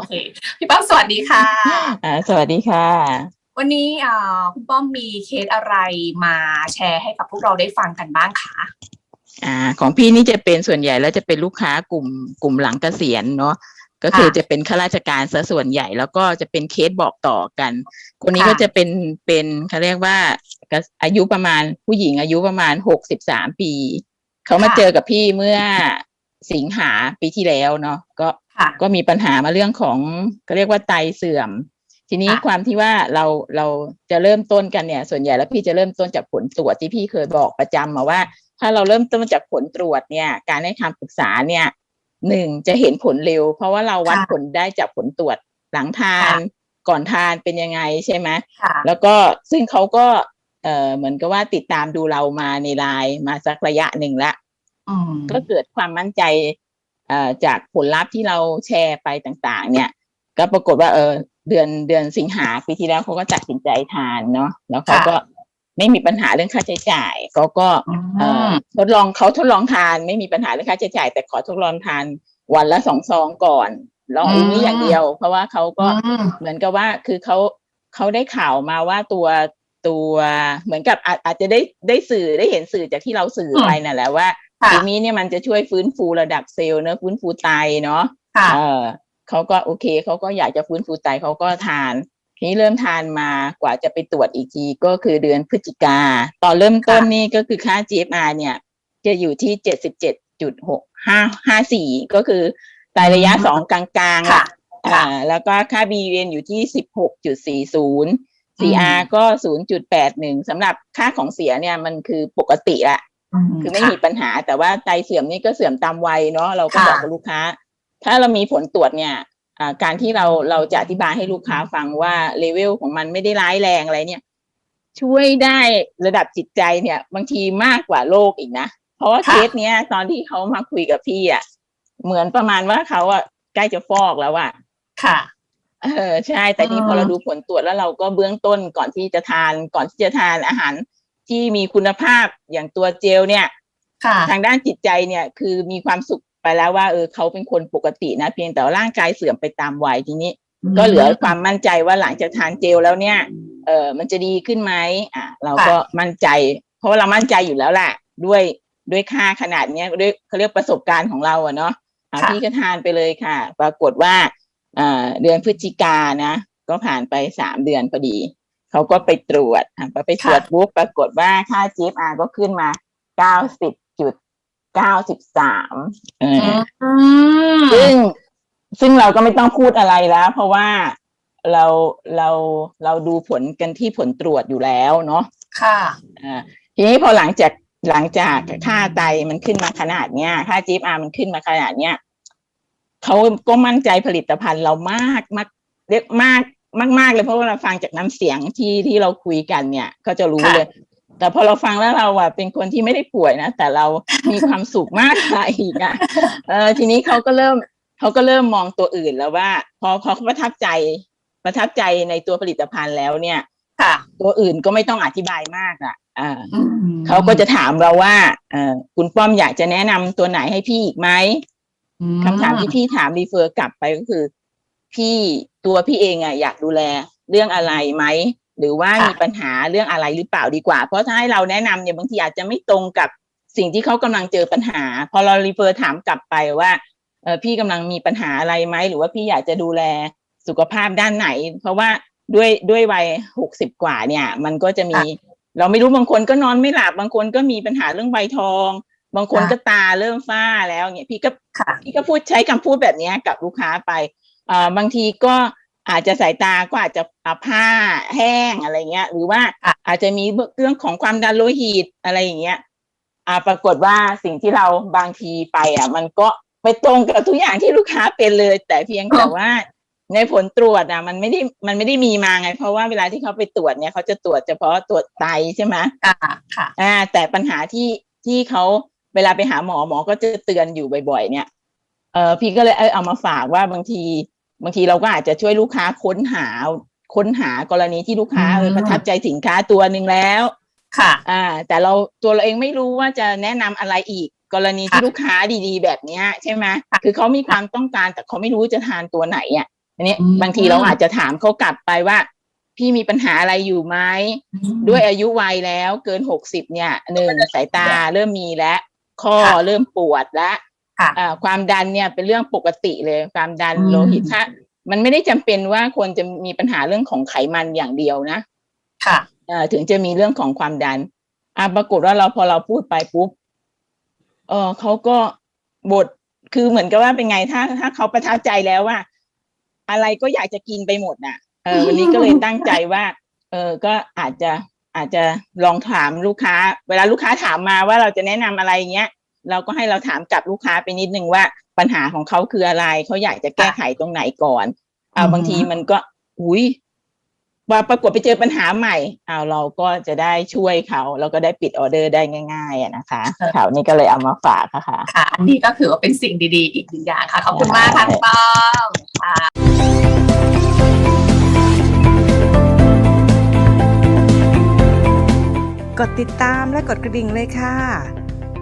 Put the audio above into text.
โอเคพี่ป้อมสวัสดีค่ะอ่าสวัสดีค่ะ วันนี้อ่าคุณป้อมมีเคสอะไรมาแชร์ให้กับพวกเราได้ฟังกันบ้างคะอ่าของพี่นี่จะเป็นส่วนใหญ่แล้วจะเป็นลูกค้ากลุ่มกลุ่มหลังเกษียณเนาะก็คือจะเป็นข้าราชการซะส่วนใหญ่แล้วก็จะเป็นเคสบอกต่อกัน คนนี้ก็จะเป็นเป็นเขาเรียกว่าอายุประมาณผู้หญิงอายุประมาณหกสิบสามปี เขามาเจอกับพี่เมื่อสิงหาปีที่แล้วเนาะก็ค่ะ ก็มีปัญหามาเรื่องของก็เรียกว่าไตเสื่อม ทีนี้ค่ะความที่ว่าเราเราจะเริ่มต้นกันเนี่ย ส่วนใหญ่แล้วพี่จะเริ่มต้นจากผลตรวจที่พี่เคยบอกประจำมาว่า ถ้าเราเริ่มต้นจากผลตรวจเนี่ย การให้คำปรึกษาเนี่ยหนึ่งจะเห็นผลเร็ว เพราะว่าเราวัดค่ะผลได้จากผลตรวจหลังทานค่ะก่อนทานเป็นยังไงใช่ไหมค่ะแล้วก็ซึ่งเขาก็เอ่อเหมือนกับว่าติดตามดูเรามาในไลน์มาสักระยะหนึ่งละอืมก็เกิดความมั่นใจเอ่อ จากผลลัพธ์ที่เราแชร์ไปต่างๆ เนี่ย ก็ปรากฏว่าเออเดือนเดือนสิงหาปีที่แล้วเขาก็ตัดสินใจทานเนาะแล้วเขาก็ไม่มีปัญหาเรื่องค่าใช้จ่ายเขาก็เอ่อทดลองเขาทดลองทานไม่มีปัญหาเรื่องค่าใช้จ่าย แต่ขอทดลองทานวันละสองซองก่อนลองอันนี้อย่างเดียว เพราะว่าเขาก็อืมเหมือนกับว่าคือเขาเขาได้ข่าวมาว่าตัวตัวเหมือนกับอาอาจจะได้ได้สื่อได้เห็นสื่อจากที่เราสื่ออืมไปนั่นแหละว่า ค่ะทีนี้เนี่ยมันจะช่วยฟื้นฟูระดับเซลล์เนอะฟื้นฟูไตเนาะค่ะเออเขาก็โอเคเขาก็อยากจะฟื้นฟูไตเขาก็ทานทีนี้เริ่มทานมากว่าจะไปตรวจอีกทีก็คือเดือนพฤศจิกาตอนเริ่มต้นนี่ก็คือค่า GFR เนี่ย จะอยู่ที่เจ็ดสิบเจ็ดจุดหกห้าห้าสี่ก็คือไตระยะอืมสองกลางๆค่ะอะอ่า แล้วก็ค่า BVN อยู่ที่สิบหกจุดสี่ศูนย์ CR ก็ศูนย์จุดแปดหนึ่งสำหรับค่าของเสียเนี่ยมันคือปกติละ คือไม่มีปัญหาแต่ว่าไตเสื่อมนี่ก็เสื่อมตามวัยเนาะเราก็ค่ะบอกกับลูกค้า ถ้าเรามีผลตรวจเนี่ยอ่าการที่เราเราจะอธิบายให้ลูกค้าฟังว่าเลเวลของมันไม่ได้ร้ายแรงอะไรเนี่ย ช่วยได้ระดับจิตใจเนี่ย บางทีมากกว่าโรคอีกนะ เพราะว่าค่ะเคสเนี้ย ตอนที่เขามาคุยกับพี่อะเหมือนประมาณว่าเขาอะใกล้จะฟอกแล้วอะค่ะเออใช่ แต่นี่อืมพอเราดูผลตรวจแล้วเราก็เบื้องต้นก่อนที่จะทานก่อนที่จะทานอาหาร ที่มีคุณภาพอย่างตัวเจลเนี่ยค่ะทางด้านจิตใจเนี่ยคือมีความสุขไปแล้วว่าเออเขาเป็นคนปกตินะเพียงแต่ว่าร่างกายเสื่อมไปตามวัยทีนี้ ก็เหลือความมั่นใจว่าหลังจากทานเจลแล้วเนี่ย เออมันจะดีขึ้นไหมอะ เราก็มั่นใจ เพราะว่าเรามั่นใจอยู่แล้วแหละด้วยด้วยค่าขนาดเนี้ยด้วยเขาเรียกประสบการณ์ของเราอะเนาะอะค่ะพี่ก็ทานไปเลยค่ะ ปรากฏว่าเอ่อเดือนพฤศจิกานะ ก็ผ่านไปสามเดือนพอดี เขาก็ไปตรวจอะพอไปตรวจปุ๊บปรากฏว่าค่า GFR ก็ขึ้นมาเก้าสิบจุดเก้าสิบสามเอออืมซึ่งซึ่งเราก็ไม่ต้องพูดอะไรแล้ว เพราะว่าเราเราเราดูผลกันที่ผลตรวจอยู่แล้วเนาะค่ะอ่าทีนี้พอหลังจากหลังจากค่าไตมันขึ้นมาขนาดเนี้ยค่า GFR มันขึ้นมาขนาดเนี้ยเขาก็มั่นใจผลิตภัณฑ์เรามากมากเรียกมาก มากมากเลยเพราะว่าเราฟังจากน้ำเสียงที่ที่เราคุยกันเนี่ย ก็จะรู้ค่ะเลย แต่พอเราฟังแล้วเราอะเป็นคนที่ไม่ได้ป่วยนะ แต่เรามีความสุขมากกว่าอีกอะเออทีนี้เขาก็เริ่มเขาก็เริ่มมองตัวอื่นแล้วว่า พอพอเขาประทับใจประทับใจในตัวผลิตภัณฑ์แล้วเนี่ย ค่ะ ตัวอื่นก็ไม่ต้องอธิบายมากอะอ่าอืมเขาก็จะถามเราว่าเออคุณป้อมอยากจะแนะนำตัวไหนให้พี่อีกไหมอืคำถามที่พี่ถามรีเฟอร์กลับไปก็คือ พี่ตัวพี่เองอะอยากดูแลเรื่องอะไรไหมหรือว่ามีปัญหาเรื่องอะไรหรือเปล่าดีกว่า เพราะถ้าให้เราแนะนำเนี่ยบางทีอาจจะไม่ตรงกับสิ่งที่เขากำลังเจอปัญหา พอเรารีเฟอร์ถามกลับไปว่าเออพี่กำลังมีปัญหาอะไรไหมหรือว่าพี่อยากจะดูแลสุขภาพด้านไหน เพราะว่าด้วยด้วยวัยหกสิบกว่าเนี่ย มันก็จะมี เราไม่รู้บางคนก็นอนไม่หลับบางคนก็มีปัญหาเรื่องใบทอง บางคนก็ตาเริ่มฝ้าแล้วเนี่ยพี่ก็ค่ะพี่ก็พูดใช้คำพูดแบบเนี้ยกับลูกค้าไปอ่า บางทีก็อาจจะสายตาก็อาจจะอ่าผ้าแห้งอะไรเงี้ย หรือว่าค่ะอาจจะมีเรื่องของความดันโลหิตอะไรอย่างเงี้ยอ่าปรากฏว่าสิ่งที่เราบางทีไปอะ มันก็ไปตรงกับทุกอย่างที่ลูกค้าเป็นเลย แต่เพียงแต่ว่าในผลตรวจอะ มันไม่ได้มันไม่ได้มีมาไง เพราะว่าเวลาที่เขาไปตรวจเนี่ยเขาจะตรวจเฉพาะตรวจไตใช่ไหมค่ะค่ะ อ่า แต่ปัญหาที่ที่เขาเวลาไปหาหมอหมอก็จะเตือนอยู่บ่อย ๆ เนี่ยเออพี่ก็เลยเออเอามาฝากว่าบางที บางทีเราก็อาจจะช่วยลูกค้าค้นหาค้นหากรณีที่ลูกค้าอืมเออประทับใจสินค้าตัวหนึ่งแล้ว ค่ะ อ่า แต่เราตัวเราเองไม่รู้ว่าจะแนะนำอะไรอีก กรณีที่ค่ะลูกค้าดีๆ แบบเนี้ยใช่ไหมค่ะคือเขามีความต้องการแต่เขาไม่รู้จะทานตัวไหนอะอันนี้อืมบางทีเราอาจจะถามเขากลับไปว่า พี่มีปัญหาอะไรอยู่ไหมด้วยอายุวัยแล้วเกินหกสิบเนี่ยหนึ่งสายตาเริ่มมีแล้วข้อค่ะเริ่มปวดแล้ว ค่ะอ่าความดันเนี่ยเป็นเรื่องปกติเลย ความดันอืมโลหิตถ้ามันไม่ได้จำเป็นว่าควรจะมีปัญหาเรื่องของไขมันอย่างเดียวนะ ค่ะเอ่อถึงจะมีเรื่องของความดันอ่าปรากฏว่าเราพอเราพูดไปปุ๊บเออเขาก็บทคือเหมือนกับว่าเป็นไงถ้าถ้าเขาประทับใจแล้วว่า อะไรก็อยากจะกินไปหมดน่ะเออวันนี้ก็เลยตั้งใจว่า เออก็อาจจะอาจจะลองถามลูกค้า เวลาลูกค้าถามมาว่าเราจะแนะนำอะไรเงี้ย เราก็ให้เราถามกลับลูกค้าไปนิดนึงว่าปัญหาของเขาคืออะไรเขาอยากจะแก้ไขตรงไหนก่อนเอาอือฮึบางทีมันก็อุ้ยว่าปรากฏไปเจอปัญหาใหม่เอาเราก็จะได้ช่วยเขาแล้วก็ได้ปิดออเดอร์ได้ง่ายๆอะนะคะข่าวนี้ก็เลยเอามาฝากค่ะค่ะอันนี้ก็ถือว่าเป็นสิ่งดีๆ อีกหนึ่งอย่างค่ะขอบคุณมากค่ะคุณป้อมค่ะกดติดตามและกดกระดิ่งเลยค่ะ